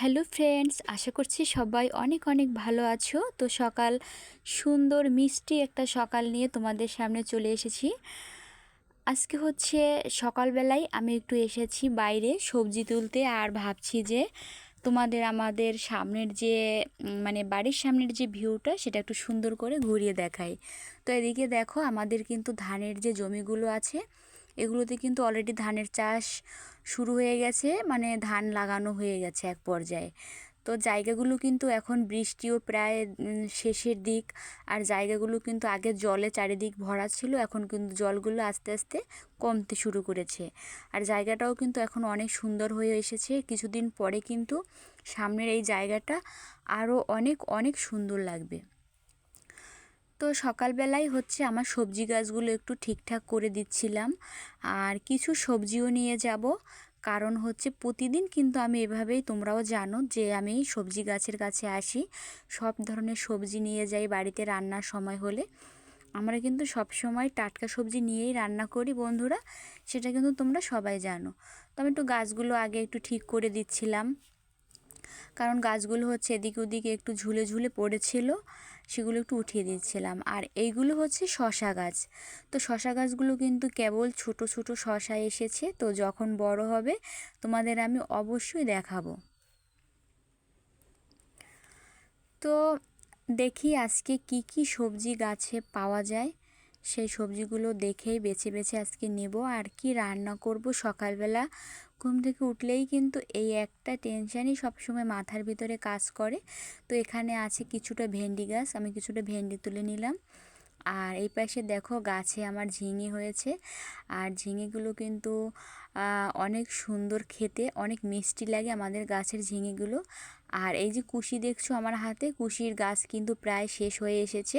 Hello friends, আশা করছি সবাই অনেক অনেক ভালো আছো। তো সকাল, সুন্দর, মিষ্টি একটা সকাল নিয়ে তোমাদের সামনে চলে এসেছি। আজকে হচ্ছে সকালবেলায় আমি একটু এসেছি বাইরে সবজি তুলতে আর ভাবছি যে তোমাদের আমাদের সামনের যে মানে বাড়ির সামনের যে ভিউটা সেটা একটু সুন্দর করে ঘুরিয়ে দেখাই। তো এদিকে দেখো আমাদের কিন্তু ধানের যে জমিগুলো আছে এগুলোতে কিন্তু অলরেডি ধানের চাষ শুরু হয়ে গেছে মানে ধান লাগানো হয়ে গেছে এক পর্যায়ে। তো জায়গাগুলো কিন্তু এখন বৃষ্টিও প্রায় শেষের দিক। আর জায়গাগুলো কিন্তু আগে জলে চারিদিক ভরা ছিল, এখন কিন্তু জলগুলো আস্তে আস্তে কমতে শুরু করেছে। আর জায়গাটাও কিন্তু এখন অনেক সুন্দর হয়ে এসেছে। কিছুদিন পরে কিন্তু সামনের এই জায়গাটা আরও অনেক অনেক সুন্দর লাগবে। তো সকালবেলায় হচ্ছে আমার সবজি গাছগুলো একটু ঠিকঠাক করে দিচ্ছিলাম। আর কিছু সবজিও নিয়ে যাব। কারণ হচ্ছে প্রতিদিন কিন্তু আমি এভাবেই, তোমরাও জানো যে আমি সবজি গাছের কাছে আসি। সব ধরনের সবজি নিয়ে যাই বাড়িতে রান্নার সময় হলে। আমরা কিন্তু সব সময় টাটকা সবজি নিয়েই রান্না করি বন্ধুরা, সেটা কিন্তু তোমরা সবাই জানো। তো আমি একটু গাছগুলো আগে একটু ঠিক করে দিচ্ছিলাম। কারণ গাছগুলো হচ্ছে এদিক ওদিকে একটু ঝুলে ঝুলে পড়েছিল, সেগুলো একটু উঠিয়ে দিচ্ছিলাম আর এইগুলো হচ্ছে শশা গাছ। তো শশা গাছগুলো কিন্তু কেবল ছোট ছোট শশা এসেছে, তো যখন বড় হবে তোমাদের আমি অবশ্যই দেখাবো। তো দেখি আজকে কি কি সবজি গাছে পাওয়া যায়। সেই সবজিগুলো দেখেই বেছে বেছে আজকে নেব। আর কি রান্না করব সকালবেলা ঘুম থেকে উঠলেই কিন্তু এই একটা টেনশানই সবসময় মাথার ভিতরে কাজ করে। তো এখানে আছে কিছুটা ভেন্ডি গাছ, আমি কিছুটা ভেন্ডি তুলে নিলাম। আর এই পাশে দেখো গাছে আমার ঝিঙে হয়েছে। আর ঝিঙেগুলো কিন্তু অনেক সুন্দর খেতে, অনেক মিষ্টি লাগে আমাদের গাছের ঝিঙেগুলো। আর এই যে কুশি দেখছ আমার হাতে, কুশির গাছ কিন্তু প্রায় শেষ হয়ে এসেছে।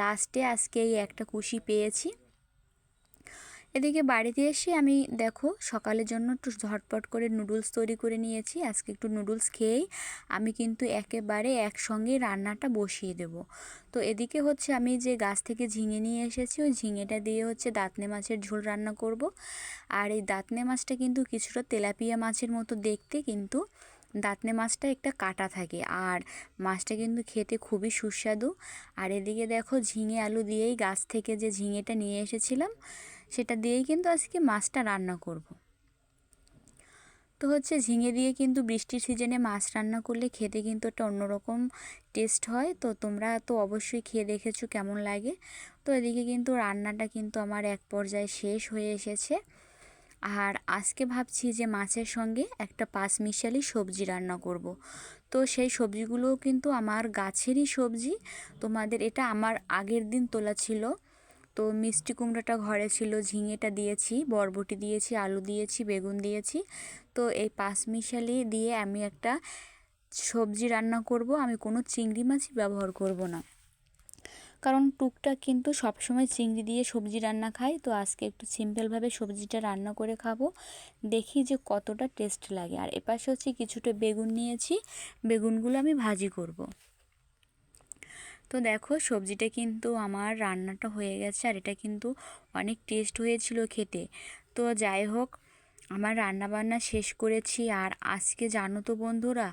লাস্টে আজকে এই একটা কুশি পেয়েছি। এদিকে বাড়িতে এসে আমি, দেখো, সকালের জন্য একটু ঝটপট করে নুডলস তৈরি করে নিয়েছি। আজকে একটু নুডলস খেয়েই আমি কিন্তু একেবারে একসঙ্গে রান্নাটা বসিয়ে দেব। তো এদিকে হচ্ছে আমি যে গাছ থেকে ঝিঙে নিয়ে এসেছি, ওই ঝিঙেটা দিয়ে হচ্ছে দাঁতনে মাছের ঝোল রান্না করব। আর এই দাঁতনে মাছটা কিন্তু কিছুটা তেলাপিয়া মাছের মতো দেখতে, কিন্তু দাঁতনে মাছটা একটা কাটা থাকে। আর মাছটা কিন্তু খেতে খুবই সুস্বাদু। আর এদিকে দেখো, ঝিঙে আলু দিয়েই গাছ থেকে যে ঝিঙেটা নিয়ে এসেছিলাম সেটা দিয়েই কিন্তু আজকে মাছটা রান্না করব। তো হচ্ছে ঝিঙে দিয়ে কিন্তু বৃষ্টির সিজনে মাছ রান্না করলে খেতে কিন্তু একটা অন্যরকম টেস্ট হয়। তো তোমরা তো অবশ্যই খেয়ে দেখেছ কেমন লাগে। তো এদিকে কিন্তু রান্নাটা কিন্তু আমার এক পর্যায়ে শেষ হয়ে এসেছে। আর আজকে ভাবছি যে মাছের সঙ্গে একটা পাঁচ মিশালি সবজি রান্না করব। তো সেই সবজিগুলোও কিন্তু আমার গাছেরই সবজি। তোমাদের এটা আমার আগের দিন তোলা ছিল। তো মিষ্টি কুমড়োটা ঘরে ছিল, ঝিঙেটা দিয়েছি, বরবটি দিয়েছি, আলু দিয়েছি, বেগুন দিয়েছি। তো এই পাঁচমিশালি দিয়ে আমি একটা সবজি রান্না করব। আমি কোনো চিংড়ি মাছই ব্যবহার করব না। কারণ টুকটাক কিন্তু সবসময় চিংড়ি দিয়ে সবজি রান্না খাই। তো আজকে একটু সিম্পলভাবে সবজিটা রান্না করে খাব। দেখি যে কতটা টেস্ট লাগে। আর এপাশে হচ্ছে কিছুটা বেগুন নিয়েছি। বেগুনগুলো আমি ভাজি করব। তো দেখো সবজিটা কিন্তু আমার রান্নাটা হয়ে গেছে আর এটা কিন্তু অনেক টেস্ট হয়েছিল খেতে। তো যাই হোক, আমার রান্না বান্না শেষ করেছি আর আজকে জানো তো বন্ধুরা,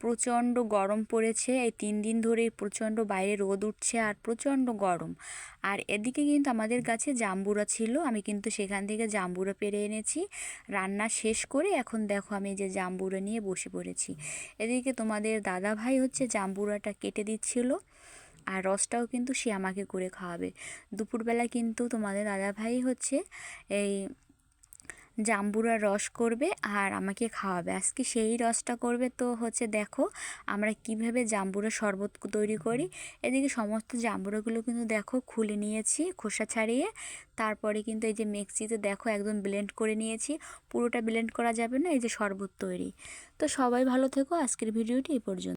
প্রচণ্ড গরম পড়েছে। এই তিন দিন ধরে প্রচণ্ড বাইরে রোদ উঠছে আর প্রচণ্ড গরম। আর এদিকে কিন্তু আমাদের কাছে জাম্বুরা ছিল, আমি কিন্তু সেখান থেকে জাম্বুরা পেরে এনেছি। রান্না শেষ করে এখন দেখো আমি যে জাম্বুরা নিয়ে বসে পড়েছি। এদিকে তোমাদের দাদা ভাই হচ্ছে জাম্বুরাটা কেটে দিচ্ছিল। আর রসটাও কিন্তু সে আমাকে করে খাওয়াবে। দুপুরবেলা কিন্তু তোমাদের দাদাভাই হচ্ছে এই জাম্বুরার রস করবে আর আমাকে খাওয়াবে। আজকে সেই রসটা করবে তো হচ্ছে দেখো আমরা কীভাবে জাম্বুরা শরবত তৈরি করি। এদিকে সমস্ত জাম্বুরাগুলো কিন্তু দেখো খুলে নিয়েছি খোসা ছাড়িয়ে। তারপরে কিন্তু এই যে মিক্সিতে দেখো একদম ব্লেন্ড করে নিয়েছি। পুরোটা ব্লেন্ড করা যাবে না, এই যে শরবত তৈরি। তো সবাই ভালো থেকো, আজকের ভিডিওটি এই পর্যন্ত।